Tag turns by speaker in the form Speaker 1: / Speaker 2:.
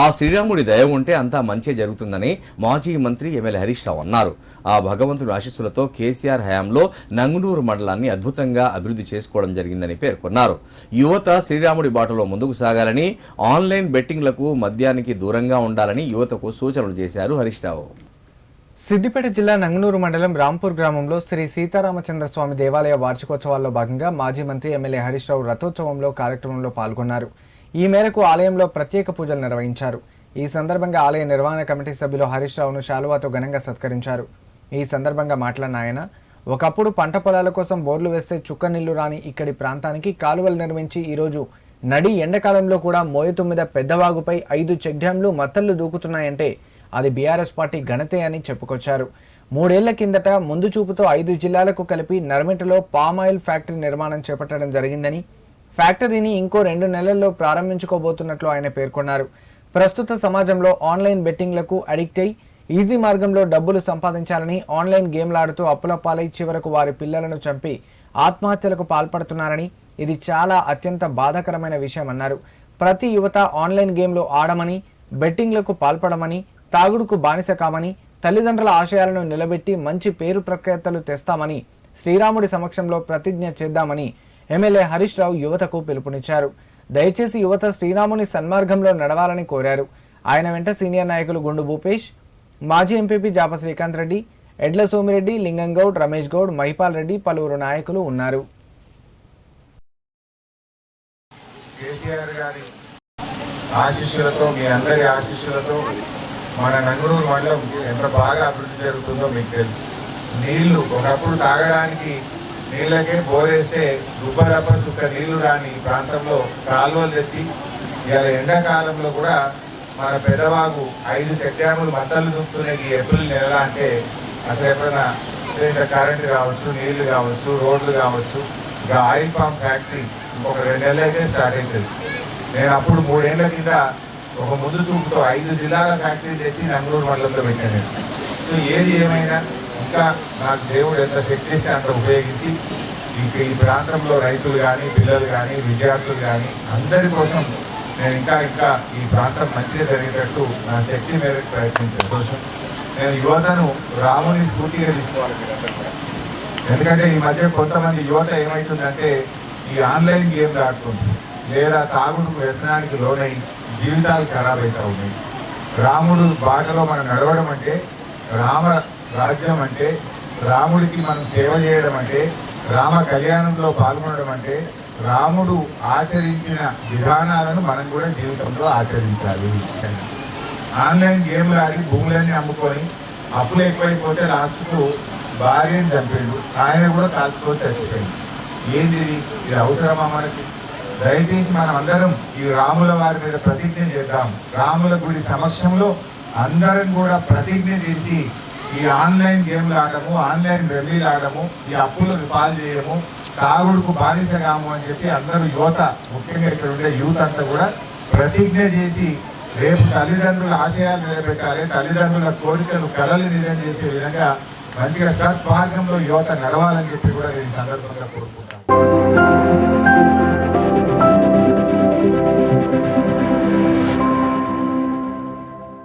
Speaker 1: ఆ శ్రీరాముడి దయ ఉంటే అంతా మంచి జరుగుతుందని మాజీ మంత్రి ఎమ్మెల్యే హరీష్ రావు అన్నారు. ఆ భగవంతుడి ఆశీస్సులతో కేసీఆర్ హయాంలో నంగునూరు మండలాన్ని అద్భుతంగా అభివృద్ధి చేసుకోవడం జరిగిందని పేర్కొన్నారు. యువత శ్రీరాముడి బాటలో ముందుకు సాగాలని ఆన్లైన్ బెట్టింగ్లకు మద్యానికి దూరంగా ఉండాలని యువతకు సూచనలు చేశారు హరీష్ రావు.
Speaker 2: సిద్దిపేట జిల్లా నంగనూరు మండలం రాంపూర్ గ్రామంలో శ్రీ సీతారామచంద్ర స్వామి దేవాలయ వార్షికోత్సవాల్లో భాగంగా మాజీ మంత్రి ఎమ్మెల్యే హరీష్ రావు రథోత్సవంలో కార్యక్రమంలో పాల్గొన్నారు. ఈ మేరకు ఆలయంలో ప్రత్యేక పూజలు నిర్వహించారు. ఈ సందర్భంగా ఆలయ నిర్వహణ కమిటీ సభ్యులు హరీష్ రావును శాలువాతో ఘనంగా సత్కరించారు. ఈ సందర్భంగా మాట్లాడిన ఆయన ఒకప్పుడు పంట పొలాల కోసం బోర్లు వేస్తే చుక్క నీళ్ళు రాని ఇక్కడి ప్రాంతానికి కాలువలు నిర్మించి ఈరోజు నడి ఎండాకాలంలో కూడా మోయతుమ్మిద పెద్దవాగుపై ఐదు చెక్ డ్యాంలు మత్తళ్ళు దూకుతున్నాయంటే అది బీఆర్ఎస్ పార్టీ ఘనతే అని చెప్పుకొచ్చారు. మూడేళ్ళ కిందట ముందు చూపుతో ఐదు జిల్లాలకు కలిపి నర్మెటలో పామాయిల్ ఫ్యాక్టరీ నిర్మాణం చేపట్టడం జరిగిందని ఫ్యాక్టరీని ఇంకో రెండు నెలల్లో ప్రారంభించుకోబోతున్నట్లు ఆయన పేర్కొన్నారు. ప్రస్తుత సమాజంలో ఆన్లైన్ బెట్టింగ్లకు అడిక్ట్ అయి ఈజీ మార్గంలో డబ్బులు సంపాదించాలని ఆన్లైన్ గేమ్లాడుతూ అప్పుల పాలై చివరకు వారి పిల్లలను చంపి ఆత్మహత్యలకు పాల్పడుతున్నారని ఇది చాలా అత్యంత బాధాకరమైన విషయం అన్నారు. ప్రతి యువత ఆన్లైన్ గేమ్లు ఆడమని బెట్టింగ్లకు పాల్పడమని తాగుడుకు బానిస కామని తల్లిదండ్రుల ఆశయాలను నిలబెట్టి మంచి పేరు ప్రఖ్యాతలు తెస్తామని శ్రీరాముడి సమక్షంలో ప్రతిజ్ఞ చేద్దామని ఎమ్మెల్యే హరీష్ రావు యువతకు పిలుపునిచ్చారు. దయచేసి యువత శ్రీరాముని సన్మార్గంలో నడవాలని కోరారు. ఆయన వెంట సీనియర్ నాయకులు గుండు భూపేష్ మాజీ ఎంపీపీ జాప శ్రీకాంత్ రెడ్డి ఎడ్ల సోమిరెడ్డి లింగంగౌడ్ రమేష్ గౌడ్ మహిపాల్ రెడ్డి పలువురు నాయకులు ఉన్నారు.
Speaker 3: ఆశీస్సులతో మీ అందరి ఆశీస్సులతో మన నంగునూరు మండలం ఎంత బాగా అభివృద్ధి జరుగుతుందో మీకు తెలుసు. నీళ్ళు ఒకప్పుడు తాగడానికి నీళ్ళకే బోరేస్తే దుబ్బదప్ప చుక్క నీళ్ళు రాని ప్రాంతంలో కాలువలు తెచ్చి ఇవాళ ఎండాకాలంలో కూడా మన పెద్దవాగు ఐదు చెట్టాములు మంటలు దుక్కునే ఈ ఏప్రిల్ నెల అంటే అసలు ఎప్పుడైనా కరెంటు కరెంట్ కావచ్చు నీళ్ళు కావచ్చు రోడ్లు కావచ్చు ఇక ఆయిల్ పామ్ ఫ్యాక్టరీ ఒక రెండు నెలలు అయితే స్టార్ట్ అవుతుంది నేను అప్పుడు మూడేళ్ళ కింద ఒక ముందు చూపుతో ఐదు జిల్లాల ఫ్యాక్టరీ తెచ్చి నంగూరు మండలంలో పెట్టాను సో ఏది ఏమైనా ఇంకా నాకు దేవుడు ఎంత శక్తి ఇస్తే అంత ఉపయోగించి ఇక ఈ ప్రాంతంలో రైతులు కానీ పిల్లలు కానీ విద్యార్థులు కానీ అందరి కోసం నేను ఇంకా ఇంకా ఈ ప్రాంతం మంచిగా జరిగేటట్టు నా శక్తి మేరకు ప్రయత్నించే కోసం నేను యువతను రాముని స్ఫూర్తిగా తీసుకోవాలి ఎందుకంటే ఈ మధ్య కొంతమంది యువత ఏమవుతుందంటే ఈ ఆన్లైన్ గేమ్లు ఆడుతుంది లేదా తాగుడు వ్యసనానికి లోనై జీవితాలు ఖరాబ్ అవుతా ఉన్నాయి. రాముడు బాటలో మనం నడవడం అంటే రామ రాజ్యం అంటే రాముడికి మనం సేవ చేయడం అంటే రామ కళ్యాణంలో పాల్గొనడం అంటే రాముడు ఆచరించిన విధానాలను మనం కూడా జీవితంలో ఆచరించాలి. ఆన్లైన్ గేమ్లు ఆడి భూములన్నీ అమ్ముకొని అప్పులు ఎక్కువైపోతే లాస్ట్కు భార్యని చంపాడు. ఆయన కూడా కాల్చుకొని చచ్చిపోయింది ఏంది ఇది? ఇది అవసరమా మనకి? దయచేసి మనం అందరం ఈ రాముల వారి మీద ప్రతిజ్ఞ చేద్దాం. రాముల గుడి సమక్షంలో అందరం కూడా ప్రతిజ్ఞ చేసి ఈ ఆన్లైన్ గేమ్లు ఆడము ఆన్లైన్ రెల్లీలు ఆడము ఈ అప్పులను పాలు చేయము తాగుడుకు బానిస కాము అని చెప్పి అందరూ యువత ముఖ్యంగా ఇక్కడ ఉండే యూత్ అంతా కూడా ప్రతిజ్ఞ చేసి రేపు తల్లిదండ్రుల ఆశయాలు నిలబెట్టాలి తల్లిదండ్రుల కోరికలు కళలు నిజం చేసే విధంగా మంచిగా సత్మార్గంలో యువత నడవాలని చెప్పి కూడా నేను సందర్భంగా కోరుకుంటాను